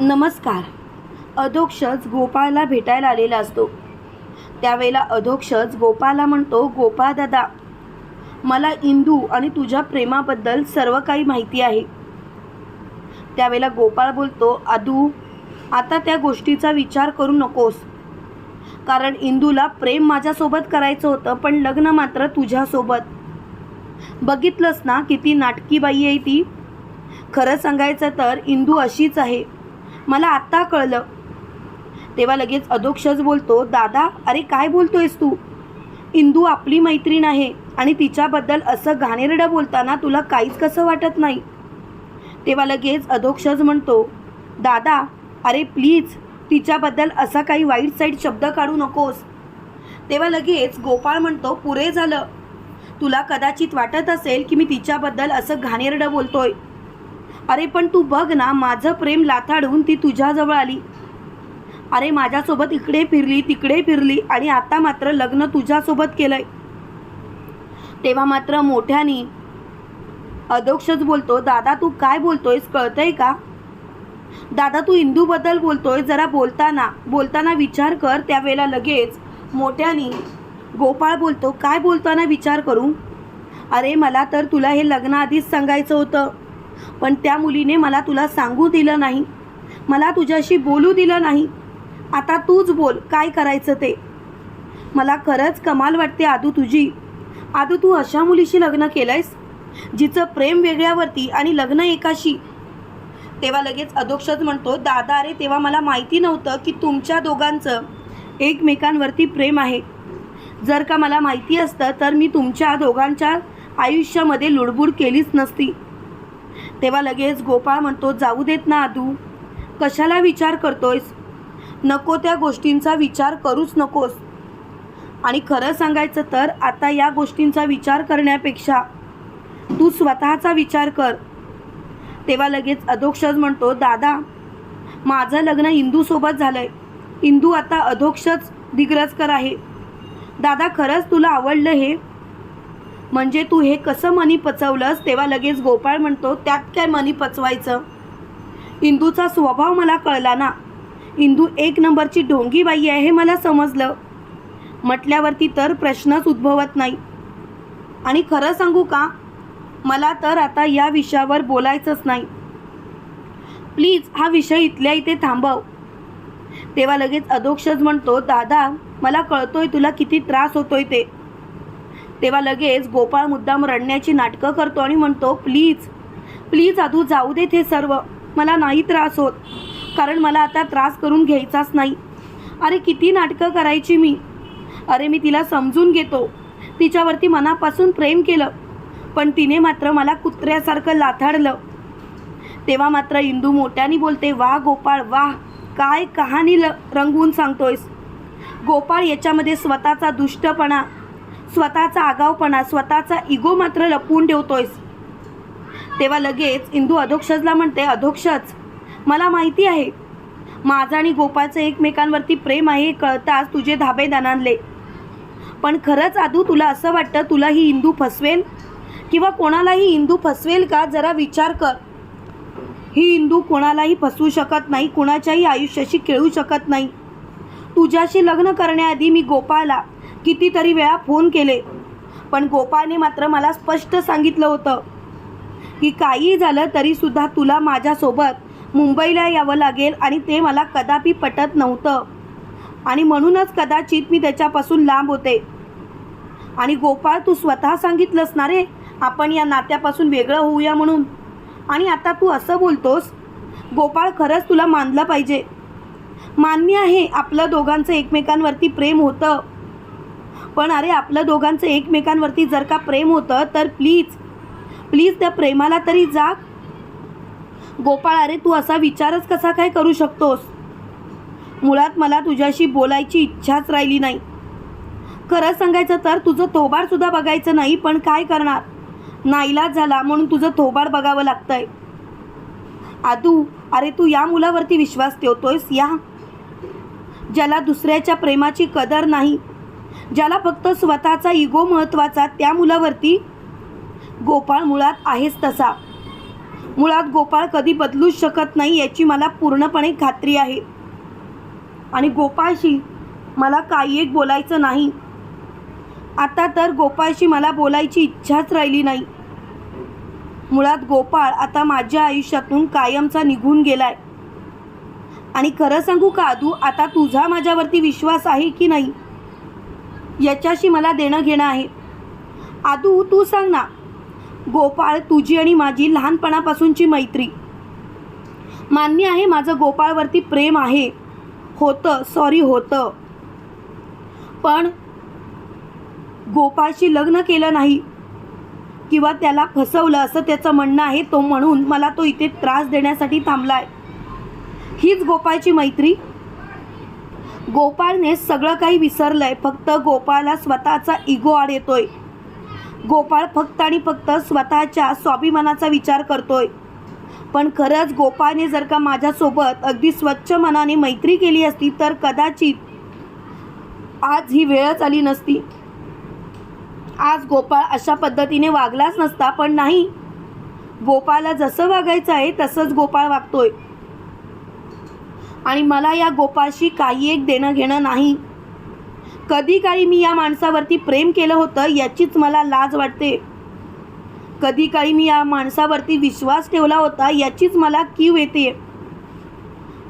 नमस्कार. अधोक्षज गोपाळला भेटायला आलेला असतो. त्यावेळेला अधोक्षज गोपाळला म्हणतो गोपाळ दादा मला इंदू आणि तुझ्या प्रेमाबद्दल सर्व काही माहिती आहे. त्यावेळेला गोपाळ बोलतो आदू आता त्या गोष्टीचा विचार करू नकोस. कारण इंदूला प्रेम माझ्यासोबत करायचं होतं पण लग्न मात्र तुझ्यासोबत. बघितलंस ना किती नाटकी बाई आहे ती? खरं सांगायचं तर इंदू अशीच आहे. मला आत्ता कळलं. तेव्हा लगेच अधोक्षज बोलतो दादा अरे काय बोलतोयस तू? इंदू आपली मैत्रीण आहे आणि तिच्याबद्दल असं घाणेरडं बोलताना तुला काहीच कसं वाटत नाही? तेव्हा लगेच अधोक्षज म्हणतो दादा अरे प्लीज तिच्याबद्दल असा काही वाईट साईट शब्द काढू नकोस. तेव्हा लगेच गोपाळ म्हणतो पुरे झालं. तुला कदाचित वाटत असेल की मी तिच्याबद्दल असं घाणेरडं बोलतोय. अरे पण तू बघ ना माझं प्रेम लाथाडून ती तुझ्याजवळ आली. अरे माझ्यासोबत इकडे फिरली तिकडे फिरली आणि आता मात्र लग्न तुझ्यासोबत केलंय. तेव्हा मात्र मोठ्यानी अधोक्षच बोलतो दादा तू काय बोलतोयस कळतंय का? दादा तू इंदूबद्दल बोलतोय जरा बोलताना बोलताना विचार कर त्यावेळेला लगेच. मोठ्यानी गोपाळ बोलतो काय बोलताना विचार करू? अरे मला तर तुला हे लग्नाआधीच सांगायचं होतं. पण त्या मुलीने मला तुला सांगू दिलं नाही. मला तुझ्याशी बोलू दिलं नाही. आता तूच बोल काय करायचं ते? मला खरंच कमाल वाटते आदू तुझी. आदू तू अशा मुलीशी लग्न केलंयस? जिचं प्रेम वेगळ्यावरती आणि लग्न एकाशी. तेव्हा लगेच अधोक्षच म्हणतो दादा अरे तेव्हा मला माहिती नव्हतं की तुमच्या दोघांचं एकमेकांवरती प्रेम आहे. जर का मला माहिती असतं तर मी तुमच्या दोघांच्या आयुष्यामध्ये लुडबुड केलीच नसती. तेव्हा लगेच गोपाळ म्हणतो जाऊ देत ना आदू. कशाला विचार करतोयस? नको त्या गोष्टींचा विचार करूच नकोस. आणि खरं सांगायचं तर आता या गोष्टींचा विचार करण्यापेक्षा तू स्वतःचा विचार कर. तेव्हा लगेच अधोक्षज म्हणतो दादा माझं लग्न इंदूसोबत झालं आहे इंदू आता अधोक्षच दिग्रजकर आहे. दादा खरंच तुला आवडलं हे? म्हणजे तू हे कसं मनी पचवलंस? तेव्हा लगेच गोपाळ म्हणतो त्यात काय मनी पचवायचं? इंदूचा स्वभाव मला कळला ना. इंदू एक नंबरची ढोंगी बाई आहे हे मला समजलं. म्हटल्यावरती तर प्रश्नच उद्भवत नाही. आणि खरं सांगू का? मला तर आता या विषयावर बोलायचंच नाही. प्लीज हा विषय इथल्या इथे थांबव. तेव्हा लगेच अधोक्षज म्हणतो दादा मला कळतोय तुला किती त्रास होतोय ते. तेव्हा लगेच गोपाळ मुद्दाम रडण्याची नाटकं करतो आणि म्हणतो प्लीज प्लीज आधू जाऊ देत हे सर्व. मला नाही त्रास होत. कारण मला आता त्रास करून घ्यायचाच नाही. अरे किती नाटकं करायची मी? अरे मी तिला समजून घेतो. तिच्यावरती मनापासून प्रेम केलं. पण तिने मात्र मला कुत्र्यासारखं लाथाडलं. तेव्हा मात्र इंदू मोठ्याने बोलते वाह गोपाळ वाह काय कहाणी ल रंगवून सांगतोयस. गोपाळ याच्यामध्ये स्वतःचा दुष्टपणा स्वतःचा आगावपणा स्वतःचा इगो मात्र लपवून ठेवतोयस. तेव्हा लगेच इंदू अधोक्षजला म्हणते अधोक्षज मला माहिती आहे माझं आणि गोपाळचं एकमेकांवरती प्रेम आहे हे कळताच तुझे धाबे दणानले पण खरंच आदू तुला असं वाटतं तुला ही इंदू फसवेल? किंवा कोणालाही इंदू फसवेल का? जरा विचार कर. ही इंदू कोणालाही फसवू शकत नाही कुणाच्याही आयुष्याशी खेळू शकत नाही. तुझ्याशी लग्न करण्याआधी मी गोपाळला कितीतरी वेळा फोन केले. पण गोपाळने मात्र मला स्पष्ट सांगितलं होतं की काही झालं तरीसुद्धा तुला माझ्यासोबत मुंबईला यावं लागेल आणि ते मला कदापि पटत नव्हतं. आणि म्हणूनच कदाचित मी त्याच्यापासून लांब होते. आणि गोपाळ तू स्वतः सांगितलंस ना रे आपण या नात्यापासून वेगळं होऊया म्हणून. आणि आता तू असं बोलतोस? गोपाळ खरंच तुला मानलं पाहिजे. मान्य आहे आपलं दोघांचं एकमेकांवरती प्रेम होतं. पण अरे आपलं दोघांचं एकमेकांवरती जर का प्रेम होतं तर प्लीज प्लीज त्या प्रेमाला तरी जा. गोपाळ अरे तू असा विचारच कसा काय करू शकतोस? मुळात मला तुझ्याशी बोलायची इच्छाच राहिली नाही. खरं सांगायचं तर तुझं थोबाडसुद्धा बघायचं नाही पण काय करणार? नाईलाज झाला म्हणून तुझं थोबाड बघावं लागतंय. आदू अरे तू या मुलावरती विश्वास ठेवतोयस? या. ज्याला दुसऱ्याच्या प्रेमाची कदर नाही ज्याला फक्त स्वतःचा इगो महत्त्वाचा त्या मुलावरती गोपाळ मुळात आहेच तसा. मुळात गोपाळ कधी बदलूच शकत नाही याची मला पूर्णपणे खात्री आहे. आणि गोपाळशी मला काही एक बोलायचं नाही. आता तर गोपाळशी मला बोलायची इच्छाच राहिली नाही. मुळात गोपाळ आता माझ्या आयुष्यातून कायमचा निघून गेलाय. आणि खरं सांगू का आदू आता तुझा माझ्यावरती विश्वास आहे की नाही? याच्याशी मला देणं घेणं आहे. आदू तू सांग ना. गोपाळ तुझी आणि माझी लहानपणापासूनची मैत्री. मान्य आहे माझं गोपाळवरती प्रेम आहे. होतं सॉरी होतं. पण गोपाळशी लग्न केलं नाही. किंवा त्याला फसवलं असं त्याचं म्हणणं आहे तो म्हणून मला तो इथे त्रास देण्यासाठी थांबला आहे हीच गोपाळची मैत्री. गोपाळने सगळं काही विसरलंय. फक्त गोपाळला स्वतःचा इगो आड येतोय. गोपाळ फक्त आणि फक्त स्वतःच्या स्वाभिमानाचा विचार करतोय. पण खरंच गोपाळने जर का माझ्यासोबत अगदी स्वच्छ मनाने मैत्री केली असती तर कदाचित आज ही वेळच आली नसती. आज गोपाळ अशा पद्धतीने वागलाच नसता पण नाही. गोपाळला जसं वागायचं आहे तसंच गोपाळ वागतोय. आणि मला या गोपाळशी काही एक देणं घेणं नाही. कधी काळी मी या माणसावरती प्रेम केलं होतं याचीच मला लाज वाटते. कधी काळी मी या माणसावरती विश्वास ठेवला होता याचीच मला कीव येते.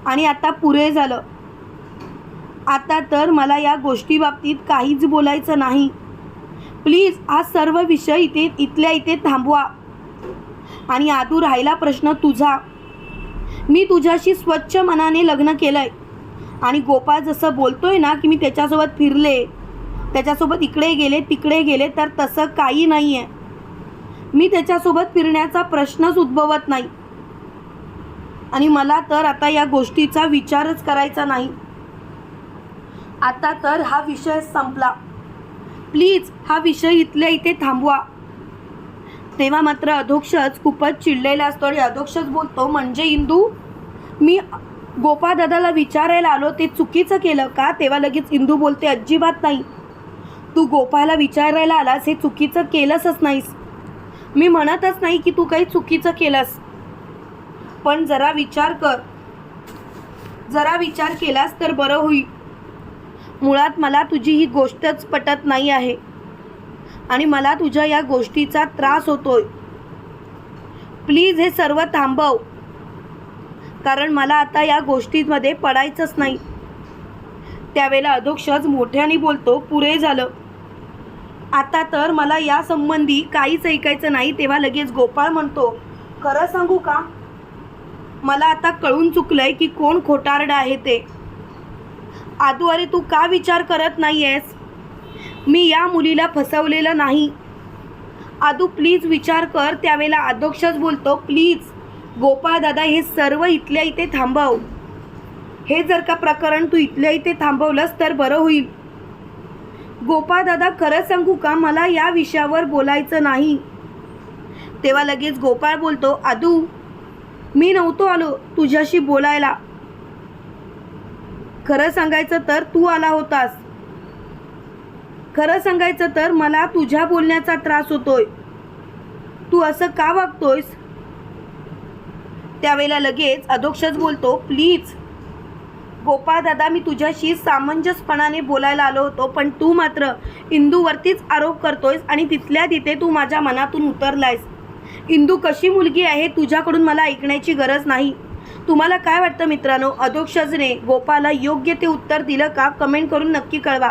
आणि आता पुरे झालं. आता तर मला या गोष्टी बाबतीत काहीच बोलायचं नाही. प्लीज हा सर्व विषय इथे इथल्या इथे थांबवा. आणि आदू राहिला प्रश्न तुझा. मी तुझ्याशी स्वच्छ मनाने लग्न केलंय. आणि गोपाळ जसं बोलतोय ना की मी त्याच्यासोबत फिरले त्याच्यासोबत इकडे गेले तिकडे गेले तर तसं काही नाही आहे मी त्याच्यासोबत फिरण्याचा प्रश्नच उद्भवत नाही. आणि मला तर आता या गोष्टीचा विचारच करायचा नाही. आता तर हा विषय संपला. प्लीज हा विषय इथल्या इथे थांबवा. तेव्हा मात्र अधोक्षच खूपच चिडलेला असतो आणि अधोक्षच बोलतो म्हणजे इंदू मी गोपाळ दादाला विचारायला आलो ते चुकीचं केलं का? तेव्हा लगेच इंदू बोलते अजिबात नाही. तू गोपाळला विचारायला आलास हे चुकीचं केलंसच नाहीस. मी म्हणतच नाही की तू काही चुकीचं केलंस. पण जरा विचार कर. जरा विचार केलास तर बरं होईल. मुळात मला तुझी ही गोष्टच पटत नाही आहे. आणि मला तुझ्या या गोष्टीचा त्रास होतोय. प्लीज हे सर्व थांबव. कारण मला आता या गोष्टीमध्ये पडायचंच नाही. त्यावेळेला अधोक्षज मोठ्याने बोलतो पुरे झालं. आता तर मला या संबंधी काहीच ऐकायचं नाही तेव्हा लगेच गोपाळ म्हणतो खरं सांगू का? मला आता कळून चुकलंय की कोण खोटारडा आहे ते. आदू अरे तू का विचार करत नाही आहेस मी या मुलीला फसवलेलं नाही. आदू प्लीज विचार कर. त्यावेळेला अध्यक्षच बोलतो प्लीज गोपाळ दादा हे सर्व इथल्या इथे थांबव. हे जर का प्रकरण तू इथल्या इथे थांबवलंस तर बरं होईल. गोपाळ दादा खरं सांगू का? मला या विषयावर बोलायचं नाही. तेव्हा लगेच गोपाळ बोलतो आदू मी नव्हतो आलो तुझ्याशी बोलायला. खरं सांगायचं तर तू आला होतास. खरं सांगायचं तर मला तुझ्या बोलण्याचा त्रास होतोय. तू असं का वागतोयस? त्यावेळेला लगेच अधोक्षच बोलतो प्लीज गोपाळ दादा मी तुझ्याशी सामंजस्यपणाने बोलायला आलो होतो पण तू मात्र इंदूवरतीच आरोप करतोयस आणि तिथल्या तिथे तू माझ्या मनातून उतरलायस. इंदू कशी मुलगी आहे तुझ्याकडून मला ऐकण्याची गरज नाही. तुम्हाला काय वाटतं मित्रांनो? अधोक्षजने गोपाला योग्य ते उत्तर दिलं का? कमेंट करून नक्की कळवा.